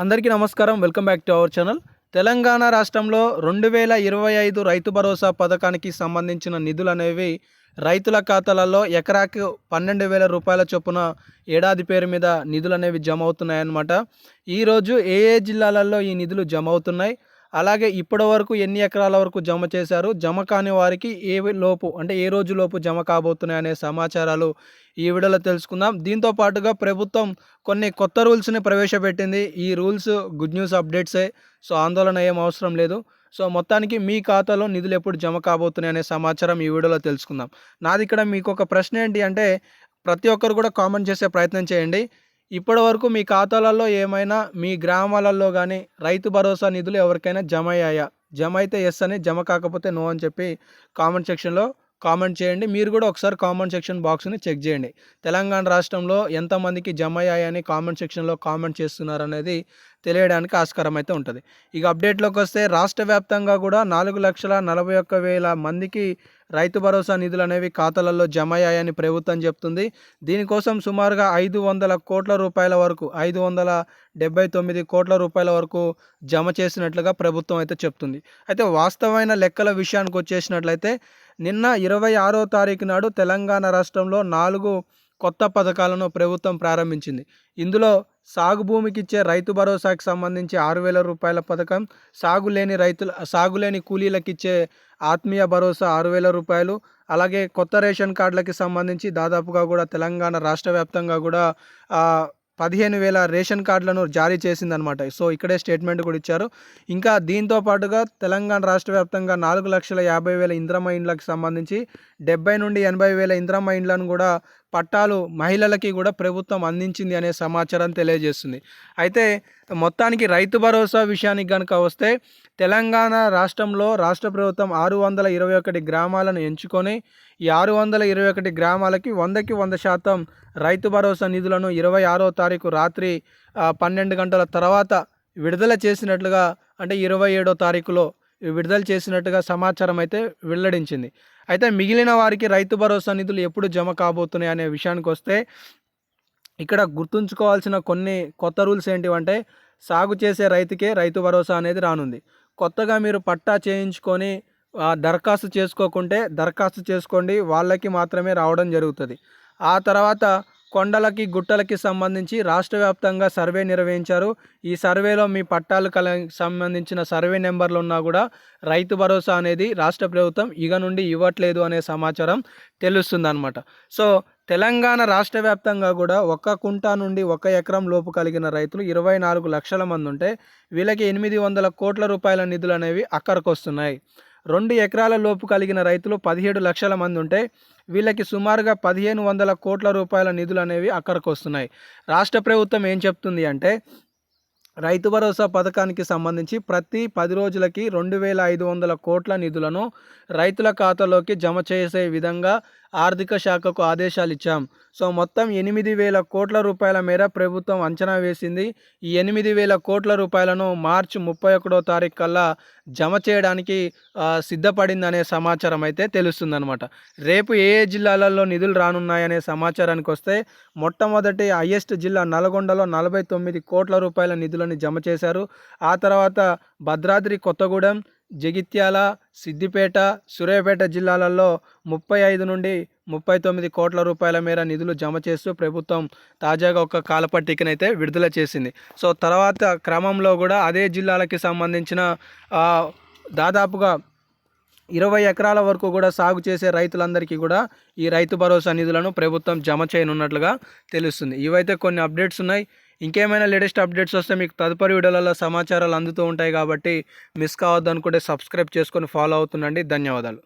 అందరికీ నమస్కారం. Welcome back to our channel. Telangana రాష్ట్రంలో రెండు వేల ఇరవై ఐదు రైతు భరోసా పథకానికి సంబంధించిన నిధులు అనేవి రైతుల ఖాతాలలో ఎకరాకు పన్నెండు వేల రూపాయల చొప్పున ఏడాది పేరు మీద నిధులు అనేవి జమ అవుతున్నాయన్నమాట. ఈరోజు ఏ ఏ జిల్లాలలో ఈ నిధులు జమ అవుతున్నాయి? అలాగే ఇప్పటి వరకు ఎన్ని ఎకరాల వరకు జమ చేశారు? జమ కాని వారికి ఏ లోపు అంటే ఏ రోజు లోపు జమ కాబోతున్నాయి అనే సమాచారాలు ఈ వీడియోలో తెలుసుకుందాం. దీంతో పాటుగా ప్రభుత్వం కొన్ని కొత్త రూల్స్ని ప్రవేశపెట్టింది. ఈ రూల్స్ గుడ్ న్యూస్ అప్డేట్సే. సో ఆందోళన ఏం అవసరం లేదు. సో మొత్తానికి మీ ఖాతాలో నిధులు ఎప్పుడు జమ కాబోతున్నాయి అనే సమాచారం ఈ వీడియోలో తెలుసుకుందాం. నాది ఇక్కడ మీకు ఒక ప్రశ్న ఏంటి అంటే ప్రతి ఒక్కరు కూడా కామెంట్ చేసే ప్రయత్నం చేయండి. ఇప్పటి వరకు మీ ఖాతాలలో ఏమైనా మీ గ్రామాలలో కానీ రైతు భరోసా నిధులు ఎవరికైనా జమ అయ్యాయా జమ అయితే ఎస్ అని జమ కాకపోతే నో అని చెప్పి కామెంట్ సెక్షన్లో కామెంట్ చేయండి. మీరు కూడా ఒకసారి కామెంట్ సెక్షన్ బాక్స్ని చెక్ చేయండి. తెలంగాణ రాష్ట్రంలో ఎంతమందికి జమ అయ్యాయని కామెంట్ సెక్షన్లో కామెంట్ చేస్తున్నారు అనేది తెలియడానికి ఆస్కారం అయితే ఉంటుంది. ఇక అప్డేట్లోకి వస్తే రాష్ట్ర వ్యాప్తంగా కూడా నాలుగు లక్షల నలభై ఒక్క వేల మందికి రైతు భరోసా నిధులు అనేవి ఖాతాలలో జమ అయ్యాయని ప్రభుత్వం చెప్తుంది. దీనికోసం సుమారుగా ఐదు వందల కోట్ల రూపాయల వరకు ఐదు వందల డెబ్బై తొమ్మిది కోట్ల రూపాయల వరకు జమ చేసినట్లుగా ప్రభుత్వం అయితే చెప్తుంది. అయితే వాస్తవమైన లెక్కల విషయానికి వచ్చేసినట్లయితే నిన్న ఇరవై ఆరో తారీఖు నాడు తెలంగాణ రాష్ట్రంలో నాలుగు కొత్త పథకాలను ప్రభుత్వం ప్రారంభించింది. ఇందులో సాగు భూమికి ఇచ్చే రైతు భరోసాకి సంబంధించి ఆరు వేల రూపాయల పథకం సాగులేని రైతుల సాగులేని కూలీలకు ఇచ్చే ఆత్మీయ భరోసా ఆరు వేల రూపాయలు అలాగే కొత్త రేషన్ కార్డులకి సంబంధించి దాదాపుగా కూడా తెలంగాణ రాష్ట్ర వ్యాప్తంగా కూడా పదిహేను వేల రేషన్ కార్డులను జారీ చేసిందనమాట సో ఇక్కడే స్టేట్మెంట్ కూడా ఇచ్చారు. ఇంకా దీంతో పాటుగా తెలంగాణ రాష్ట్ర వ్యాప్తంగా నాలుగు లక్షల యాభై వేల ఇంద్రమ ఇండ్లకు సంబంధించి డెబ్బై నుండి ఎనభై వేల ఇంద్రమ ఇండ్లను కూడా పట్టాలు మహిళలకి కూడా ప్రభుత్వం అందించింది అనే సమాచారం తెలియజేస్తుంది. అయితే మొత్తానికి రైతు భరోసా విషయానికి కనుక వస్తే తెలంగాణ రాష్ట్రంలో రాష్ట్ర ప్రభుత్వం ఆరు వందల ఇరవై ఒకటి గ్రామాలను ఎంచుకొని ఈ ఆరు వందల ఇరవై ఒకటి గ్రామాలకి వందకి వంద శాతం రైతు భరోసా నిధులను ఇరవై ఆరో తారీఖు రాత్రి పన్నెండు గంటల తర్వాత విడుదల చేసినట్లుగా అంటే ఇరవై ఏడో తారీఖులో విడుదల చేసినట్టుగా సమాచారం అయితే వెల్లడించింది. అయితే మిగిలిన వారికి రైతు భరోసా నిధులు ఎప్పుడు జమ కాబోతున్నాయి అనే విషయానికి వస్తే ఇక్కడ గుర్తుంచుకోవాల్సిన కొన్ని కొత్త రూల్స్ ఏంటివంటే సాగు చేసే రైతుకే రైతు భరోసా అనేది రానుంది. కొత్తగా మీరు పట్టా చేయించుకొని దరఖాస్తు చేసుకోకుంటే దరఖాస్తు చేసుకోండి వాళ్ళకి మాత్రమే రావడం జరుగుతుంది. ఆ తర్వాత కొండలకి గుట్టలకి సంబంధించి రాష్ట్ర వ్యాప్తంగా సర్వే నిర్వహించారు. ఈ సర్వేలో మీ పట్టాలు కల సంబంధించిన సర్వే నెంబర్లు ఉన్నా కూడా రైతు భరోసా అనేది రాష్ట్ర ప్రభుత్వం ఇక నుండి ఇవ్వట్లేదు అనే సమాచారం తెలుస్తుందన్నమాట. సో తెలంగాణ రాష్ట్ర వ్యాప్తంగా కూడా ఒక కుంటా నుండి ఒక ఎకరం లోపు కలిగిన రైతులు ఇరవై నాలుగు లక్షల మంది ఉంటే వీళ్ళకి ఎనిమిది వందల కోట్ల రూపాయల నిధులు అనేవి అక్కడికి వస్తున్నాయి రెండు ఎకరాల లోపు కలిగిన రైతులు పదిహేడు లక్షల మంది ఉంటే వీళ్ళకి సుమారుగా పదిహేను వందల కోట్ల రూపాయల నిధులు అనేవి అక్కడికి వస్తున్నాయి. రాష్ట్ర ప్రభుత్వం ఏం చెప్తుంది అంటే రైతు భరోసా పథకానికి సంబంధించి ప్రతి పది రోజులకి రెండు వేల ఐదు వందల కోట్ల నిధులను రైతుల ఖాతాలోకి జమ చేసే విధంగా ఆర్థిక శాఖకు ఆదేశాలు ఇచ్చాం సో మొత్తం ఎనిమిది వేల కోట్ల రూపాయల మేర ప్రభుత్వం అంచనా వేసింది. ఈ ఎనిమిది వేల కోట్ల రూపాయలను మార్చి ముప్పై ఒకటో తారీఖు కల్లా జమ చేయడానికి సిద్ధపడిందనే సమాచారం అయితే తెలుస్తుందన్నమాట. రేపు ఏ జిల్లాలలో నిధులు రానున్నాయనే సమాచారానికి వస్తే మొట్టమొదటి హయ్యెస్ట్ జిల్లా నల్గొండలో నలభై తొమ్మిది కోట్ల రూపాయల నిధులను జమ చేశారు. ఆ తర్వాత భద్రాద్రి కొత్తగూడెం జగిత్యాల సిద్దిపేట సూర్యాపేట జిల్లాలలో ముప్పై ఐదు నుండి ముప్పై తొమ్మిది కోట్ల రూపాయల మేర నిధులు జమ చేస్తూ ప్రభుత్వం తాజాగా ఒక కాలపట్టికనైతే విడుదల చేసింది. సో తర్వాత క్రమంలో కూడా అదే జిల్లాలకి సంబంధించిన దాదాపుగా ఇరవై ఎకరాల వరకు కూడా సాగు చేసే రైతులందరికీ కూడా ఈ రైతు భరోసా నిధులను ప్రభుత్వం జమ చేయనున్నట్లుగా తెలుస్తుంది. ఇవైతే కొన్ని అప్డేట్స్ ఉన్నాయి. ఇంకేమైనా లేటెస్ట్ అప్డేట్స్ వస్తే మీకు తదుపరి వీడియోలలో సమాచారాలు అందుతూ ఉంటాయి కాబట్టి మిస్ కావద్దనుకుంటే సబ్స్క్రైబ్ చేసుకొని ఫాలో అవుతుండండి. ధన్యవాదాలు.